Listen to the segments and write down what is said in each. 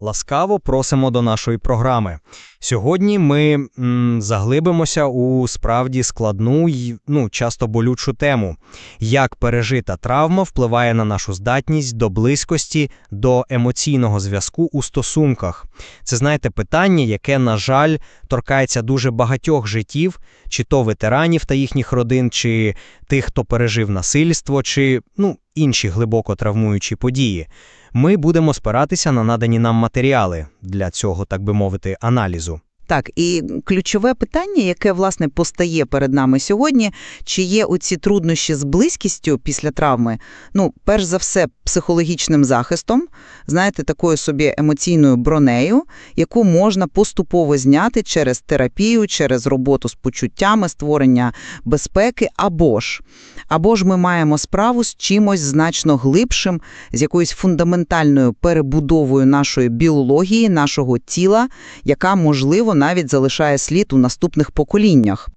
Ласкаво просимо до нашої програми. Сьогодні ми м, заглибимося у справді складну й ну, часто болючу тему, як пережита травма впливає на нашу здатність до близькості, до емоційного зв'язку у стосунках. Це, знаєте, питання, яке, на жаль, торкається дуже багатьох життів, чи то ветеранів та їхніх родин, чи тих, хто пережив насильство, чи ну, інші глибоко травмуючі події. Ми будемо спиратися на надані нам матеріали для цього, так би мовити, аналізу. Так, і ключове питання, яке, власне, постає перед нами сьогодні, чи є оці труднощі з близькістю після травми, ну, перш за все, психологічним захистом, знаєте, такою собі емоційною бронею, яку можна поступово зняти через терапію, через роботу з почуттями, створення безпеки, або ж, або ж ми маємо справу з чимось значно глибшим, з якоюсь фундаментальною перебудовою нашої біології, нашого тіла, яка, можливо, навіть залишає слід у наступних поколіннях.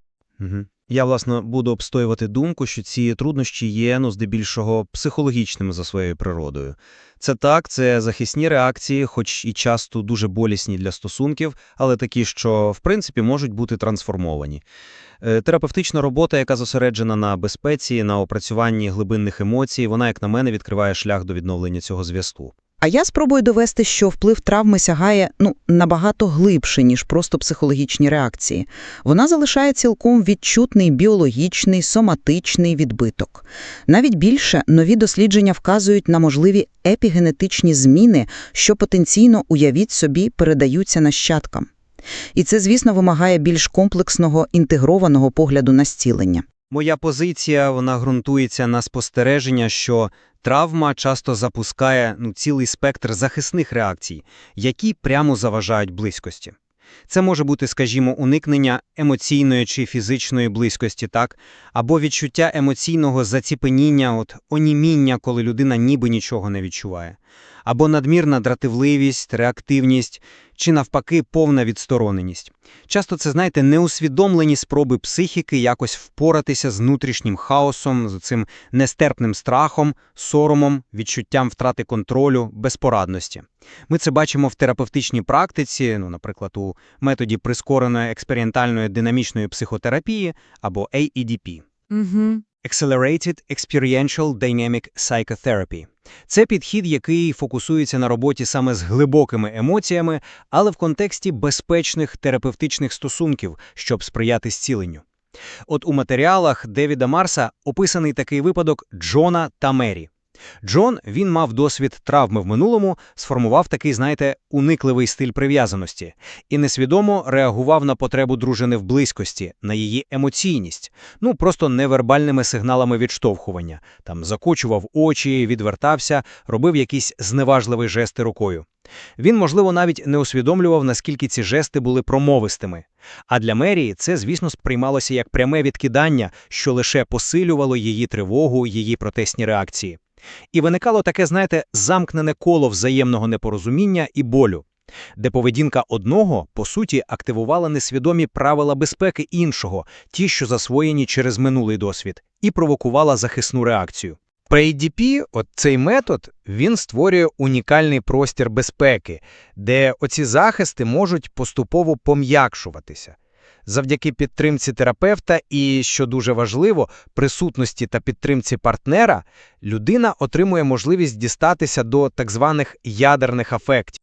Я, власне, буду обстоювати думку, що ці труднощі є, ну, здебільшого, психологічними за своєю природою. Це так, це захисні реакції, хоч і часто дуже болісні для стосунків, але такі, що, в принципі, можуть бути трансформовані. Е, Терапевтична робота, яка зосереджена на безпеці, на опрацюванні глибинних емоцій, вона, як на мене, відкриває шлях до відновлення цього зв'язку. А я спробую довести, що вплив травми сягає ну, набагато глибше, ніж просто психологічні реакції. Вона залишає цілком відчутний біологічний, соматичний відбиток. Навіть більше нові дослідження вказують на можливі епігенетичні зміни, що потенційно, уявіть собі, передаються нащадкам. І це, звісно, вимагає більш комплексного, інтегрованого погляду на зцілення. Моя позиція, вона ґрунтується на спостереження, що травма часто запускає ну, цілий спектр захисних реакцій, які прямо заважають близькості. Це може бути, скажімо, уникнення емоційної чи фізичної близькості, так, або відчуття емоційного заціпеніння, от оніміння, коли людина ніби нічого не відчуває, або надмірна дратівливість, реактивність, чи навпаки повна відстороненість. Часто це, знаєте, неусвідомлені спроби психіки якось впоратися з внутрішнім хаосом, з цим нестерпним страхом, соромом, відчуттям втрати контролю, безпорадності. Ми це бачимо в терапевтичній практиці, ну, наприклад, у методі прискореної експериментальної динамічної психотерапії або AEDP. Угу. Accelerated Experiential Dynamic Psychotherapy. Це підхід, який фокусується на роботі саме з глибокими емоціями, але в контексті безпечних терапевтичних стосунків, щоб сприяти зціленню. От у матеріалах Девіда Марса описаний такий випадок Джона та Мері. Джон, він мав досвід травми в минулому, сформував такий, знаєте, уникливий стиль прив'язаності і несвідомо реагував на потребу дружини в близькості, на її емоційність, ну просто невербальними сигналами відштовхування. Там закочував очі, відвертався, робив якісь зневажливі жести рукою. Він, можливо, навіть не усвідомлював, наскільки ці жести були промовистими. А для Мерії це, звісно, сприймалося як пряме відкидання, що лише посилювало її тривогу, її протестні реакції. І виникало таке, знаєте, замкнене коло взаємного непорозуміння і болю, де поведінка одного, по суті, активувала несвідомі правила безпеки іншого, ті, що засвоєні через минулий досвід, і провокувала захисну реакцію. При ADP, от цей метод, він створює унікальний простір безпеки, де оці захисти можуть поступово пом'якшуватися. Завдяки підтримці терапевта і, що дуже важливо, присутності та підтримці партнера, людина отримує можливість дістатися до так званих ядерних афектів,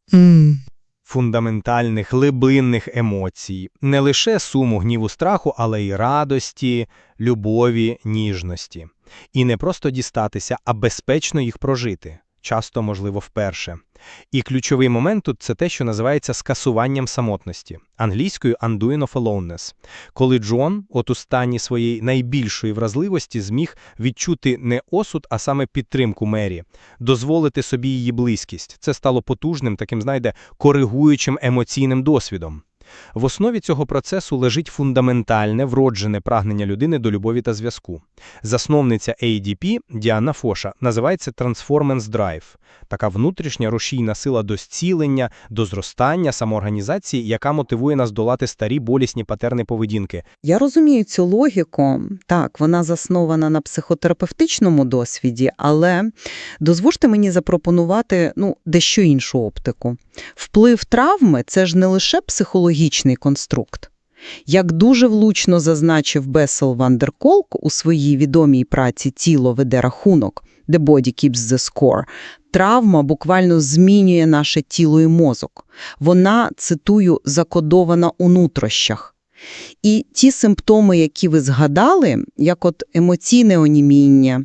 фундаментальних глибинних емоцій, не лише суму гніву страху, але й радості, любові, ніжності. І не просто дістатися, а безпечно їх прожити, часто, можливо, вперше. І ключовий момент тут це те, що називається скасуванням самотності, англійською undoing of aloneness. Коли Джон, от у стані своєї найбільшої вразливості, зміг відчути не осуд, а саме підтримку Мері, дозволити собі її близькість. Це стало потужним, таким, знаєте, коригуючим емоційним досвідом. В основі цього процесу лежить фундаментальне, вроджене прагнення людини до любові та зв'язку. Засновниця ADP Діана Фоша називає це Transformance Drive – така внутрішня рушійна сила до зцілення, до зростання, самоорганізації, яка мотивує нас долати старі болісні патерни поведінки. Я розумію цю логіку. Так, вона заснована на психотерапевтичному досвіді, але дозвольте мені запропонувати ну, дещо іншу оптику. Вплив травми – це ж не лише психологічний конструкт. Як дуже влучно зазначив Бесел Вандерколк у своїй відомій праці «Тіло веде рахунок» «The body keeps the score», травма буквально змінює наше тіло і мозок. Вона, цитую, закодована у нутрощах. І ті симптоми, які ви згадали, як от емоційне оніміння,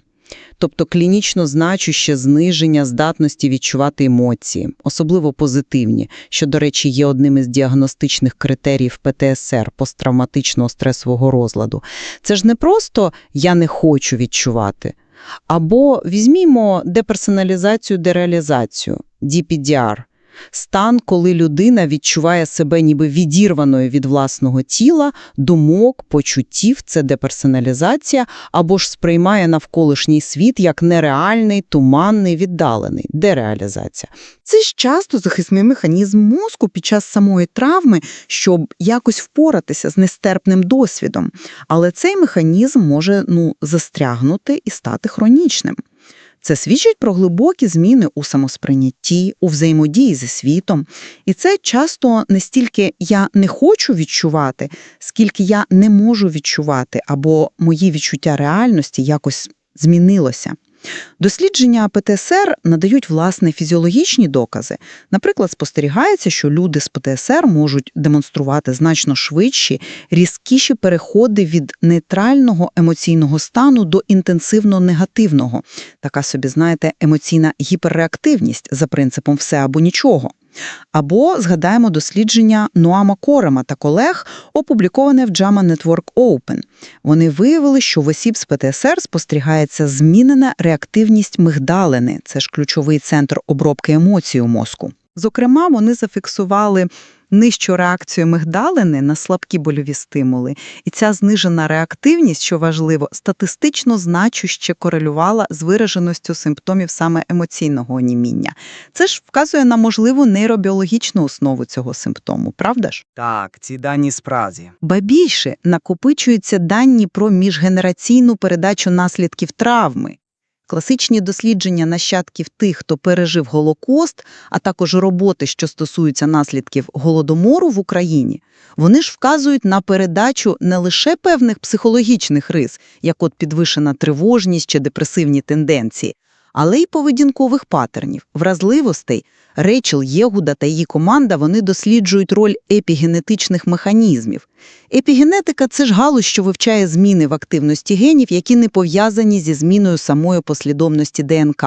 тобто клінічно значуще зниження здатності відчувати емоції, особливо позитивні, що, до речі, є одним із діагностичних критеріїв ПТСР, посттравматичного стресового розладу. Це ж не просто «я не хочу відчувати», або візьмімо деперсоналізацію, дереалізацію, DPDR – Стан, коли людина відчуває себе ніби відірваною від власного тіла, думок, почуттів – це деперсоналізація, або ж сприймає навколишній світ як нереальний, туманний, віддалений – дереалізація. Це ж часто захисний механізм мозку під час самої травми, щоб якось впоратися з нестерпним досвідом. Але цей механізм може ну, застрягнути і стати хронічним. Це свідчить про глибокі зміни у самосприйнятті, у взаємодії зі світом. І це часто не стільки я не хочу відчувати, скільки я не можу відчувати, або мої відчуття реальності якось змінилося. Дослідження ПТСР надають власне фізіологічні докази. Наприклад, спостерігається, що люди з ПТСР можуть демонструвати значно швидші, різкіші переходи від нейтрального емоційного стану до інтенсивно негативного. Така собі, знаєте, емоційна гіперреактивність за принципом все або нічого. Або згадаємо дослідження Нуама Корема та колег, опубліковане в JAMA Network Open. Вони виявили, що в осіб з ПТСР спостерігається змінена реактивність мигдалини, це ж ключовий центр обробки емоцій у мозку. Зокрема, вони зафіксували нижчу реакцію мигдалини на слабкі больові стимули, і ця знижена реактивність, що важливо, статистично значуще корелювала з вираженістю симптомів саме емоційного оніміння. Це ж вказує на можливу нейробіологічну основу цього симптому, правда ж? Так, ці дані справді. Ба більше накопичуються дані про міжгенераційну передачу наслідків травми. Класичні дослідження нащадків тих, хто пережив Голокост, а також роботи, що стосуються наслідків Голодомору в Україні, вони ж вказують на передачу не лише певних психологічних рис, як от підвищена тривожність чи депресивні тенденції, але й поведінкових патернів, вразливостей. Рейчел Єгуда та її команда вони досліджують роль епігенетичних механізмів. Епігенетика – це ж галузь, що вивчає зміни в активності генів, які не пов'язані зі зміною самої послідовності ДНК.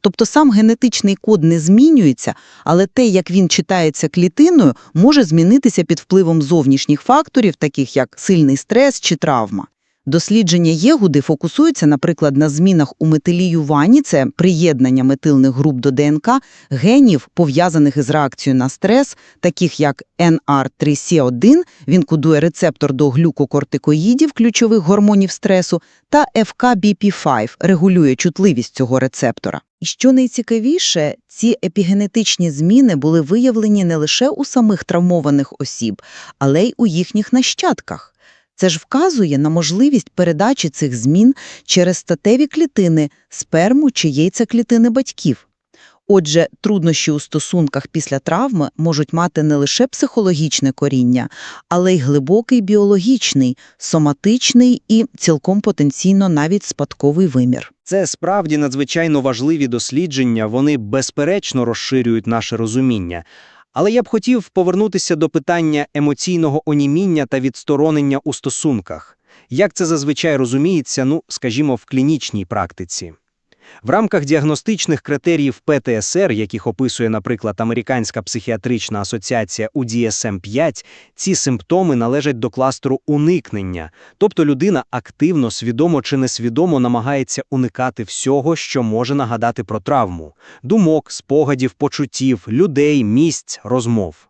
Тобто сам генетичний код не змінюється, але те, як він читається клітиною, може змінитися під впливом зовнішніх факторів, таких як сильний стрес чи травма. Дослідження Єгуди фокусуються, наприклад, на змінах у метиліюванні, це приєднання метилних груп до ДНК, генів, пов'язаних із реакцією на стрес, таких як NR3C1, він кодує рецептор до глюкокортикоїдів, ключових гормонів стресу, та FKBP5, регулює чутливість цього рецептора. І що найцікавіше, ці епігенетичні зміни були виявлені не лише у самих травмованих осіб, але й у їхніх нащадках. Це ж вказує на можливість передачі цих змін через статеві клітини, сперму чи яйцеклітини батьків. Отже, труднощі у стосунках після травми можуть мати не лише психологічне коріння, але й глибокий біологічний, соматичний і цілком потенційно навіть спадковий вимір. Це справді надзвичайно важливі дослідження, вони безперечно розширюють наше розуміння. Але я б хотів повернутися до питання емоційного оніміння та відсторонення у стосунках. Як це зазвичай розуміється, ну, скажімо, в клінічній практиці? В рамках діагностичних критеріїв ПТСР, яких описує, наприклад, Американська психіатрична асоціація у DSM-5, ці симптоми належать до кластеру уникнення, тобто людина активно, свідомо чи несвідомо намагається уникати всього, що може нагадати про травму – думок, спогадів, почуттів, людей, місць, розмов.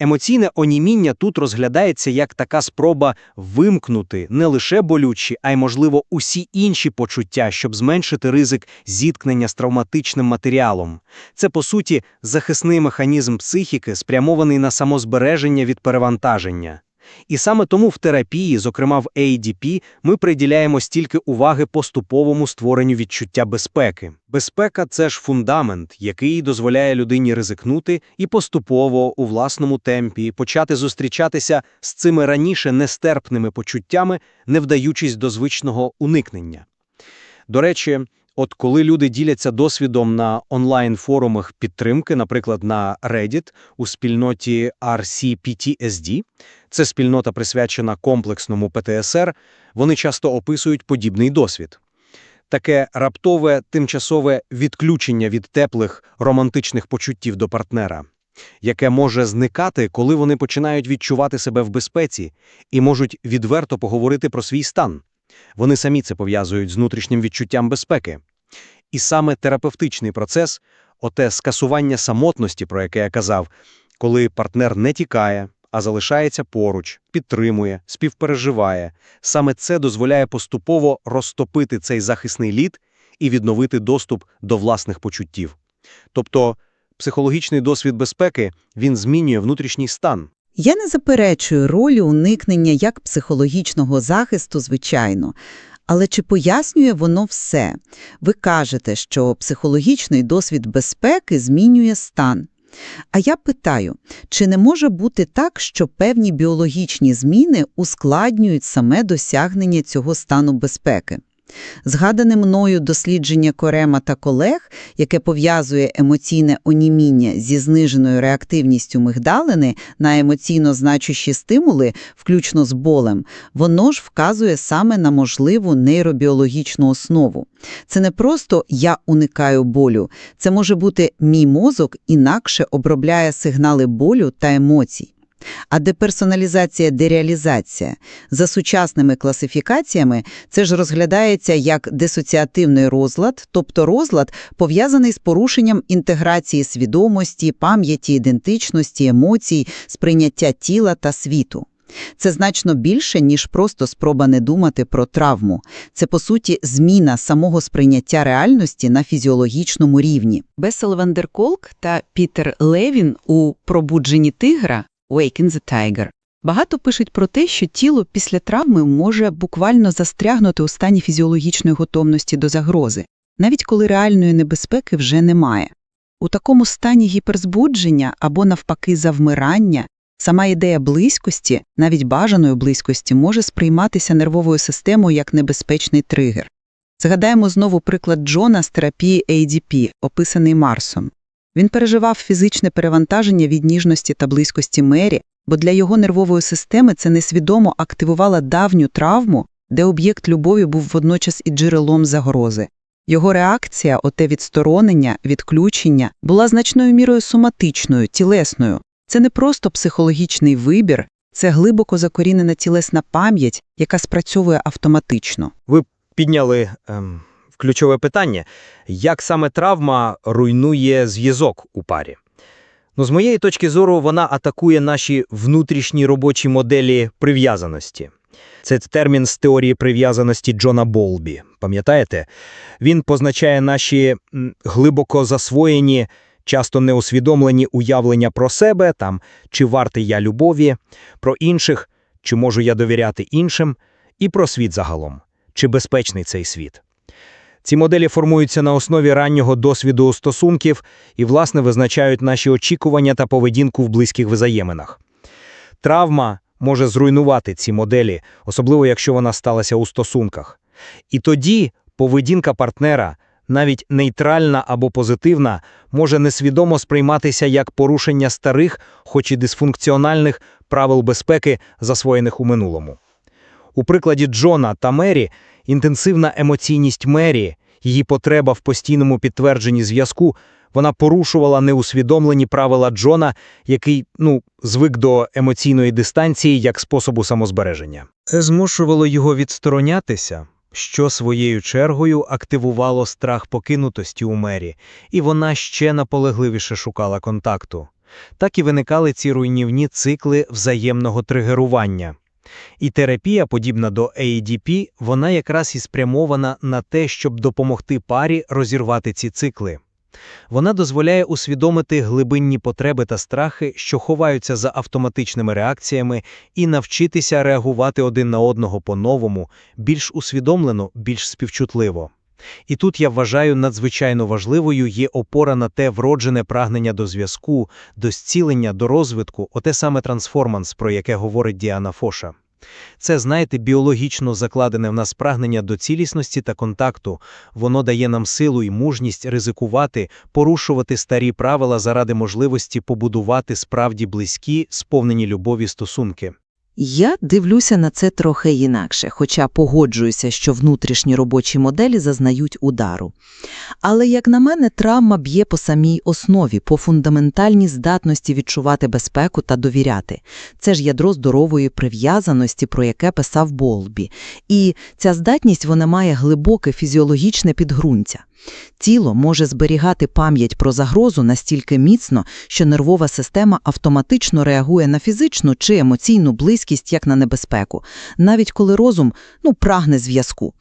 Емоційне оніміння тут розглядається як така спроба вимкнути не лише болючі, а й, можливо, усі інші почуття, щоб зменшити ризик зіткнення з травматичним матеріалом. Це, по суті, захисний механізм психіки, спрямований на самозбереження від перевантаження. І саме тому в терапії, зокрема в ADP, ми приділяємо стільки уваги поступовому створенню відчуття безпеки. Безпека – це ж фундамент, який дозволяє людині ризикнути і поступово, у власному темпі, почати зустрічатися з цими раніше нестерпними почуттями, не вдаючись до звичного уникнення. До речі, от коли люди діляться досвідом на онлайн-форумах підтримки, наприклад, на Reddit у спільноті RCPTSD, це спільнота присвячена комплексному ПТСР, вони часто описують подібний досвід. Таке раптове, тимчасове відключення від теплих романтичних почуттів до партнера, яке може зникати, коли вони починають відчувати себе в безпеці і можуть відверто поговорити про свій стан. Вони самі це пов'язують з внутрішнім відчуттям безпеки. І саме терапевтичний процес, оте скасування самотності, про яке я казав, коли партнер не тікає, а залишається поруч, підтримує, співпереживає, саме це дозволяє поступово розтопити цей захисний лід і відновити доступ до власних почуттів. Тобто психологічний досвід безпеки, він змінює внутрішній стан. Я не заперечую ролі уникнення як психологічного захисту, звичайно. Але чи пояснює воно все? Ви кажете, що психологічний досвід безпеки змінює стан. А я питаю, чи не може бути так, що певні біологічні зміни ускладнюють саме досягнення цього стану безпеки? Згадане мною дослідження Корема та колег, яке пов'язує емоційне оніміння зі зниженою реактивністю мигдалини на емоційно значущі стимули, включно з болем, воно ж вказує саме на можливу нейробіологічну основу. Це не просто «я уникаю болю», це може бути «мій мозок інакше обробляє сигнали болю та емоцій». А деперсоналізація, дереалізація за сучасними класифікаціями це ж розглядається як дисоціативний розлад, тобто розлад, пов'язаний з порушенням інтеграції свідомості, пам'яті, ідентичності, емоцій, сприйняття тіла та світу. Це значно більше, ніж просто спроба не думати про травму. Це, по суті, зміна самого сприйняття реальності на фізіологічному рівні. Бесел Вандерколк та Пітер Левін у «Пробудженні тигра» Waken the Tiger. Багато пишуть про те, що тіло після травми може буквально застрягнути у стані фізіологічної готовності до загрози, навіть коли реальної небезпеки вже немає. У такому стані гіперзбудження або навпаки завмирання сама ідея близькості, навіть бажаної близькості, може сприйматися нервовою системою як небезпечний тригер. Згадаємо знову приклад Джона з терапії ADP, описаний Марсом. Він переживав фізичне перевантаження від ніжності та близькості Мері, бо для його нервової системи це несвідомо активувало давню травму, де об'єкт любові був водночас і джерелом загрози. Його реакція, оте відсторонення, відключення, була значною мірою соматичною, тілесною. Це не просто психологічний вибір, це глибоко закорінена тілесна пам'ять, яка спрацьовує автоматично. Ви Підняли ем, ключове питання, як саме травма руйнує зв'язок у парі. Ну, з моєї точки зору, вона атакує наші внутрішні робочі моделі прив'язаності. Це термін з теорії прив'язаності Джона Болбі. Пам'ятаєте? Він позначає наші глибоко засвоєні, часто неусвідомлені уявлення про себе, там, чи вартий я любові, про інших, чи можу я довіряти іншим, і про світ загалом, чи безпечний цей світ. Ці моделі формуються на основі раннього досвіду стосунків і, власне, визначають наші очікування та поведінку в близьких взаєминах. Травма може зруйнувати ці моделі, особливо якщо вона сталася у стосунках. І тоді поведінка партнера, навіть нейтральна або позитивна, може несвідомо сприйматися як порушення старих, хоч і дисфункціональних правил безпеки, засвоєних у минулому. У прикладі Джона та Мері інтенсивна емоційність Мері, її потреба в постійному підтвердженні зв'язку, вона порушувала неусвідомлені правила Джона, який, ну, звик до емоційної дистанції як способу самозбереження. Змушувало його відсторонятися, що своєю чергою активувало страх покинутості у Мері, і вона ще наполегливіше шукала контакту. Так і виникали ці руйнівні цикли взаємного тригерування. І терапія, подібна до ADP, вона якраз і спрямована на те, щоб допомогти парі розірвати ці цикли. Вона дозволяє усвідомити глибинні потреби та страхи, що ховаються за автоматичними реакціями, і навчитися реагувати один на одного по-новому, більш усвідомлено, більш співчутливо. І тут я вважаю надзвичайно важливою є опора на те вроджене прагнення до зв'язку, до зцілення, до розвитку, оте саме трансформанс, про яке говорить Діана Фоша. Це, знаєте, біологічно закладене в нас прагнення до цілісності та контакту. Воно дає нам силу і мужність ризикувати, порушувати старі правила заради можливості побудувати справді близькі, сповнені любові стосунки. Я дивлюся на це трохи інакше, хоча погоджуюся, що внутрішні робочі моделі зазнають удару. Але, як на мене, травма б'є по самій основі, по фундаментальній здатності відчувати безпеку та довіряти. Це ж ядро здорової прив'язаності, про яке писав Болбі. І ця здатність вона має глибоке фізіологічне підґрунтя. Тіло може зберігати пам'ять про загрозу настільки міцно, що нервова система автоматично реагує на фізичну чи емоційну близькість як на небезпеку, навіть коли розум ну, прагне зв'язку.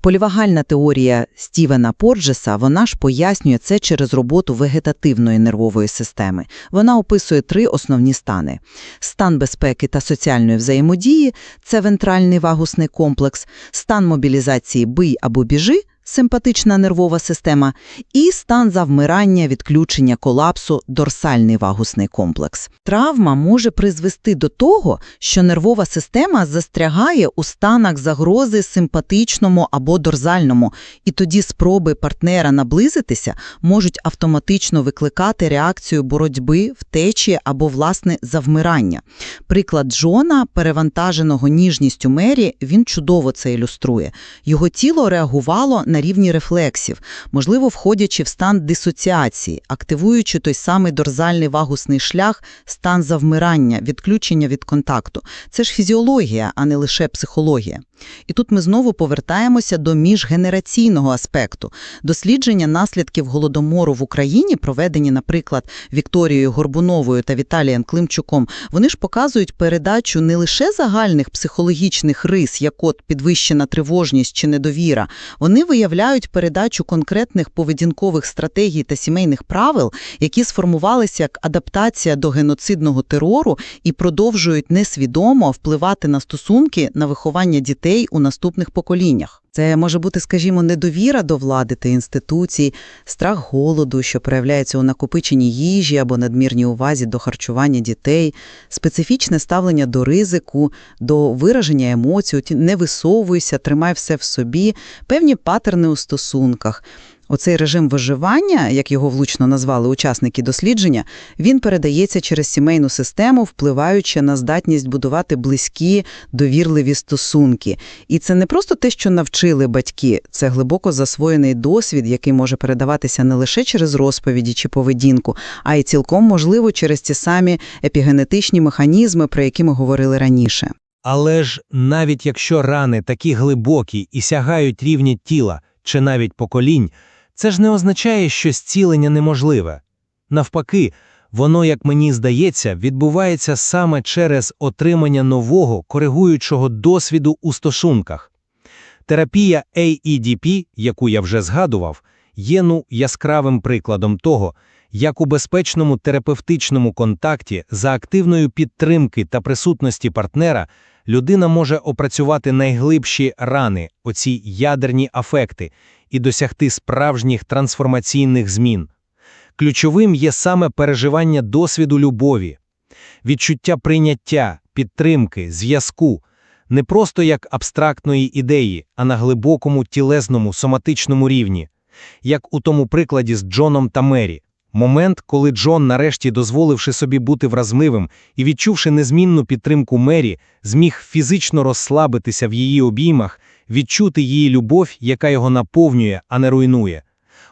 Полівагальна теорія Стівена Порджеса, вона ж пояснює це через роботу вегетативної нервової системи. Вона описує три основні стани. Стан безпеки та соціальної взаємодії – це вентральний вагусний комплекс, стан мобілізації «бий або біжи» симпатична нервова система, і стан завмирання, відключення колапсу, дорсальний вагусний комплекс. Травма може призвести до того, що нервова система застрягає у станах загрози симпатичному або дорзальному, і тоді спроби партнера наблизитися можуть автоматично викликати реакцію боротьби, втечі або, власне, завмирання. Приклад Джона, перевантаженого ніжністю Мері, він чудово це ілюструє. Його тіло реагувало на рівні рефлексів, можливо, входячи в стан дисоціації, активуючи той самий дорзальний вагусний шлях, стан завмирання, відключення від контакту. Це ж фізіологія, а не лише психологія. І тут ми знову повертаємося до міжгенераційного аспекту. Дослідження наслідків голодомору в Україні, проведені, наприклад, Вікторією Горбуновою та Віталієм Климчуком, вони ж показують передачу не лише загальних психологічних рис, як от підвищена тривожність чи недовіра, вони виявляють передачу конкретних поведінкових стратегій та сімейних правил, які сформувалися як адаптація до геноцидного терору і продовжують несвідомо впливати на стосунки, на виховання дітей у наступних поколіннях. Це може бути, скажімо, недовіра до влади та інституцій, страх голоду, що проявляється у накопиченні їжі або надмірній увазі до харчування дітей, специфічне ставлення до ризику, до вираження емоцій, не висовуйся, тримай все в собі, певні патерни у стосунках. Оцей режим виживання, як його влучно назвали учасники дослідження, він передається через сімейну систему, впливаючи на здатність будувати близькі, довірливі стосунки. І це не просто те, що навчили батьки, це глибоко засвоєний досвід, який може передаватися не лише через розповіді чи поведінку, а й цілком можливо через ті самі епігенетичні механізми, про які ми говорили раніше. Але ж навіть якщо рани такі глибокі і сягають рівня тіла чи навіть поколінь, це ж не означає, що зцілення неможливе. Навпаки, воно, як мені здається, відбувається саме через отримання нового коригуючого досвіду у стосунках. Терапія AEDP, яку я вже згадував, є ну яскравим прикладом того, як у безпечному терапевтичному контакті за активної підтримки та присутності партнера людина може опрацювати найглибші рани, оці ядерні афекти, і досягти справжніх трансформаційних змін. Ключовим є саме переживання досвіду любові, відчуття прийняття, підтримки, зв'язку, не просто як абстрактної ідеї, а на глибокому тілезному соматичному рівні, як у тому прикладі з Джоном та Мері. Момент, коли Джон, нарешті дозволивши собі бути вразливим і відчувши незмінну підтримку Мері, зміг фізично розслабитися в її обіймах, відчути її любов, яка його наповнює, а не руйнує.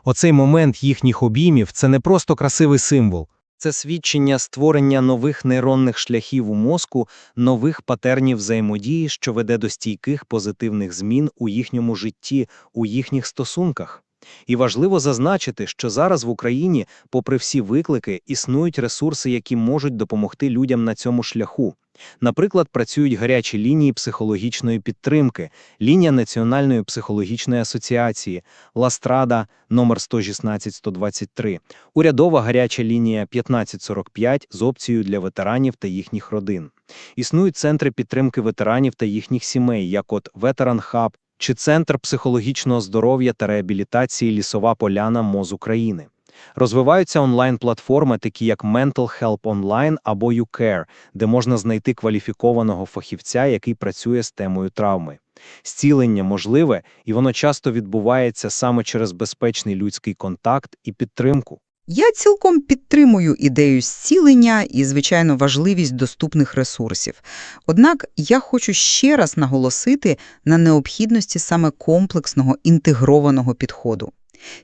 Оцей момент їхніх обіймів – це не просто красивий символ. Це свідчення створення нових нейронних шляхів у мозку, нових патернів взаємодії, що веде до стійких позитивних змін у їхньому житті, у їхніх стосунках. І важливо зазначити, що зараз в Україні, попри всі виклики, існують ресурси, які можуть допомогти людям на цьому шляху. Наприклад, працюють гарячі лінії психологічної підтримки, лінія Національної психологічної асоціації, Ластрада номер 116-123, урядова гаряча лінія 1545 з опцією для ветеранів та їхніх родин. Існують центри підтримки ветеранів та їхніх сімей, як от Ветеран Хаб чи Центр психологічного здоров'я та реабілітації Лісова Поляна МОЗ України. Розвиваються онлайн-платформи, такі як Mental Help Online або YouCare, де можна знайти кваліфікованого фахівця, який працює з темою травми. Зцілення можливе, і воно часто відбувається саме через безпечний людський контакт і підтримку. Я цілком підтримую ідею зцілення і, звичайно, важливість доступних ресурсів. Однак я хочу ще раз наголосити на необхідності саме комплексного інтегрованого підходу.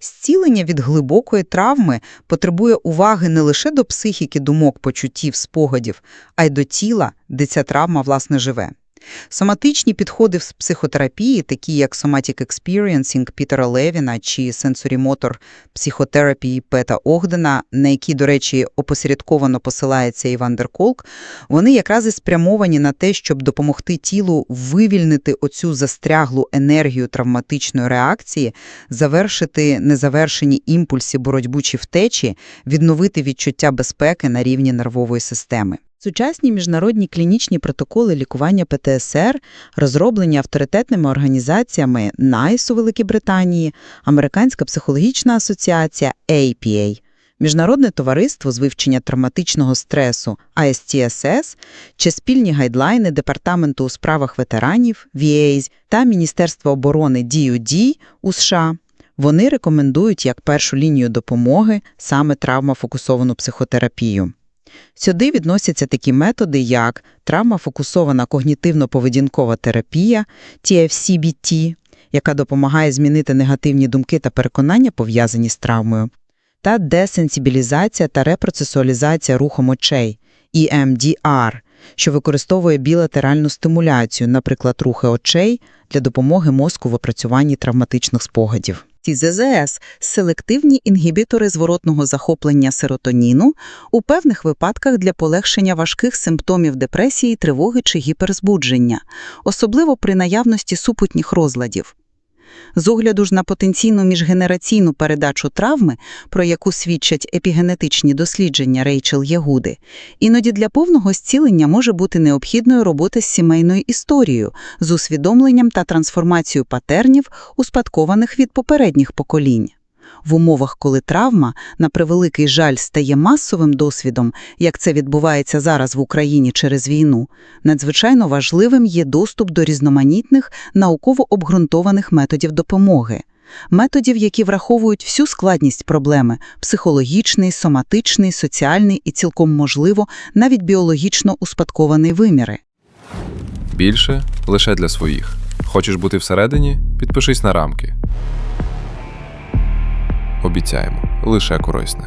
Зцілення від глибокої травми потребує уваги не лише до психіки, думок, почуттів, спогадів, а й до тіла, де ця травма, власне, живе. Соматичні підходи з психотерапії, такі як Somatic Experiencing Пітера Левіна чи Sensory Motor психотерапії Пета Огдена, на які, до речі, опосередковано посилається Іван Дерколк, вони якраз і спрямовані на те, щоб допомогти тілу вивільнити оцю застряглу енергію травматичної реакції, завершити незавершені імпульси боротьбу чи втечі, відновити відчуття безпеки на рівні нервової системи. Сучасні міжнародні клінічні протоколи лікування ПТСР розроблені авторитетними організаціями NICE у Великій Британії, Американська психологічна асоціація APA, Міжнародне товариство з вивчення травматичного стресу ISTSS чи спільні гайдлайни Департаменту у справах ветеранів VAs та Міністерства оборони DoD у США. Вони рекомендують як першу лінію допомоги саме травмофокусовану психотерапію. Сюди відносяться такі методи, як травмофокусована когнітивно-поведінкова терапія, TFCBT, яка допомагає змінити негативні думки та переконання, пов'язані з травмою, та десенсибілізація та репроцесуалізація рухом очей, EMDR, що використовує білатеральну стимуляцію, наприклад, рухи очей для допомоги мозку в опрацюванні травматичних спогадів. Ці ЗЗС – селективні інгібітори зворотного захоплення серотоніну у певних випадках для полегшення важких симптомів депресії, тривоги чи гіперзбудження, особливо при наявності супутніх розладів. З огляду ж на потенційну міжгенераційну передачу травми, про яку свідчать епігенетичні дослідження Рейчел Ягуди, іноді для повного зцілення може бути необхідною робота з сімейною історією, з усвідомленням та трансформацією патернів, успадкованих від попередніх поколінь. В умовах, коли травма, на превеликий жаль, стає масовим досвідом, як це відбувається зараз в Україні через війну, надзвичайно важливим є доступ до різноманітних, науково обґрунтованих методів допомоги. Методів, які враховують всю складність проблеми – психологічний, соматичний, соціальний і, цілком можливо, навіть біологічно успадкований виміри. Більше лише для своїх. Хочеш бути всередині? Підпишись на рамки. Обіцяємо, лише корисне.